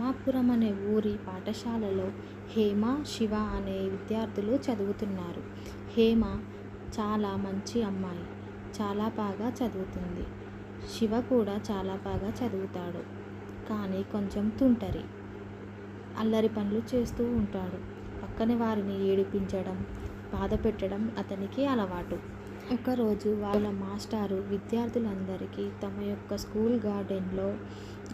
రామాపురం అనే ఊరి పాఠశాలలో హేమ శివ అనే విద్యార్థులు చదువుతున్నారు. హేమ చాలా మంచి అమ్మాయి. చాలా బాగా చదువుతుంది. శివ కూడా చాలా బాగా చదువుతాడు. కానీ కొంచెం తుంటరి. అల్లరి పనులు చేస్తూ ఉంటాడు. పక్కన వారిని ఏడిపించడం బాధ పెట్టడం అతనికి అలవాటు. ఒకరోజు వాళ్ళ మాస్టారు విద్యార్థులందరికీ తమ యొక్క స్కూల్ గార్డెన్లో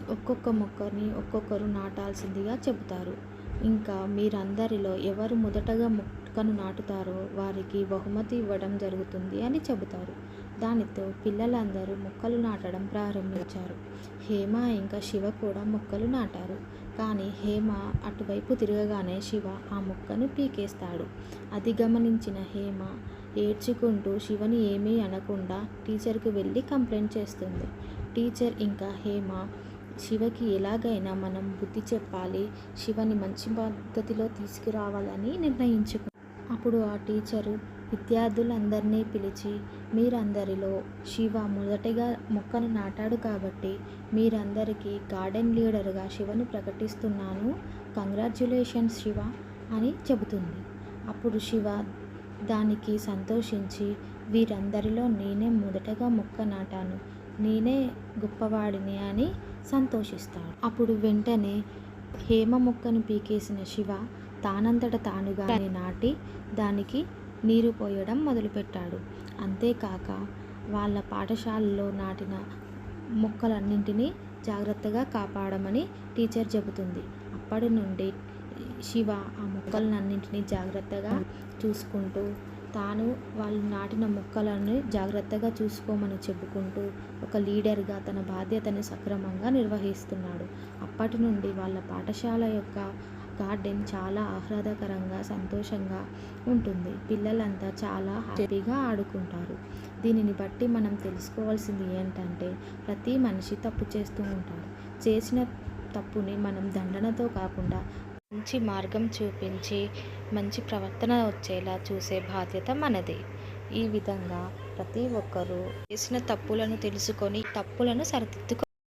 ఒక్కొక్క మొక్కని ఒక్కొక్కరు నాటాల్సిందిగా చెబుతారు. ఇంకా మీరందరిలో ఎవరు మొదటగా మొక్కను నాటుతారో వారికి బహుమతి ఇవ్వడం జరుగుతుంది అని చెబుతారు. దానితో పిల్లలందరూ మొక్కలు నాటడం ప్రారంభించారు. హేమ ఇంకా శివ కూడా మొక్కలు నాటారు. కానీ హేమ అటువైపు తిరగగానే శివ ఆ మొక్కను పీకేస్తాడు. అది గమనించిన హేమ ఏడ్చుకుంటూ శివని ఏమీ అనకుండా టీచర్కి వెళ్ళి కంప్లైంట్ చేస్తుంది. టీచర్ ఇంకా హేమ శివకి ఎలాగైనా మనం బుద్ధి చెప్పాలి శివని మంచి పద్ధతిలో తీసుకురావాలని నిర్ణయించుకు అప్పుడు ఆ టీచరు విద్యార్థులందరినీ పిలిచి మీరందరిలో శివ మొదటగా మొక్కను నాటాడు కాబట్టి మీరందరికీ గార్డెన్ లీడర్గా శివని ప్రకటిస్తున్నాను. కంగ్రాచ్యులేషన్స్ శివ అని చెబుతుంది. అప్పుడు శివ దానికి సంతోషించి వీరందరిలో నేనే మొదటగా మొక్క నాటాను. నేనే గొప్పవాడిని అని సంతోషిస్తాడు. అప్పుడు వెంటనే హేమ మొక్కను పీకేసిన శివ తానంతట తానుగానే నాటి దానికి నీరు పోయడం మొదలుపెట్టాడు. అంతేకాక వాళ్ళ పాఠశాలలో నాటిన మొక్కలన్నింటినీ జాగ్రత్తగా కాపాడమని టీచర్ చెబుతుంది. అప్పటి నుండి శివ ఆ మొక్కలన్నింటినీ జాగ్రత్తగా చూసుకుంటూ తాను వాళ్ళు నాటిన మొక్కలను జాగ్రత్తగా చూసుకోమని చెప్పుకుంటూ ఒక లీడర్గా తన బాధ్యతను సక్రమంగా నిర్వహిస్తున్నాడు. అప్పటి నుండి వాళ్ళ పాఠశాల యొక్క గార్డెన్ చాలా ఆహ్లాదకరంగా సంతోషంగా ఉంటుంది. పిల్లలంతా చాలా హ్యాపీగా ఆడుకుంటారు. దీనిని బట్టి మనం తెలుసుకోవాల్సింది ఏంటంటే ప్రతి మనిషి తప్పు చేస్తూ ఉంటాడు. చేసిన తప్పుని మనం దండనతో కాకుండా మంచి మార్గం చూపించి మంచి ప్రవర్తన వచ్చేలా చూసే బాధ్యత మనది. ఈ విధంగా ప్రతి ఒక్కరూ చేసిన తప్పులను తెలుసుకొని తప్పులను సరిదిద్దుకో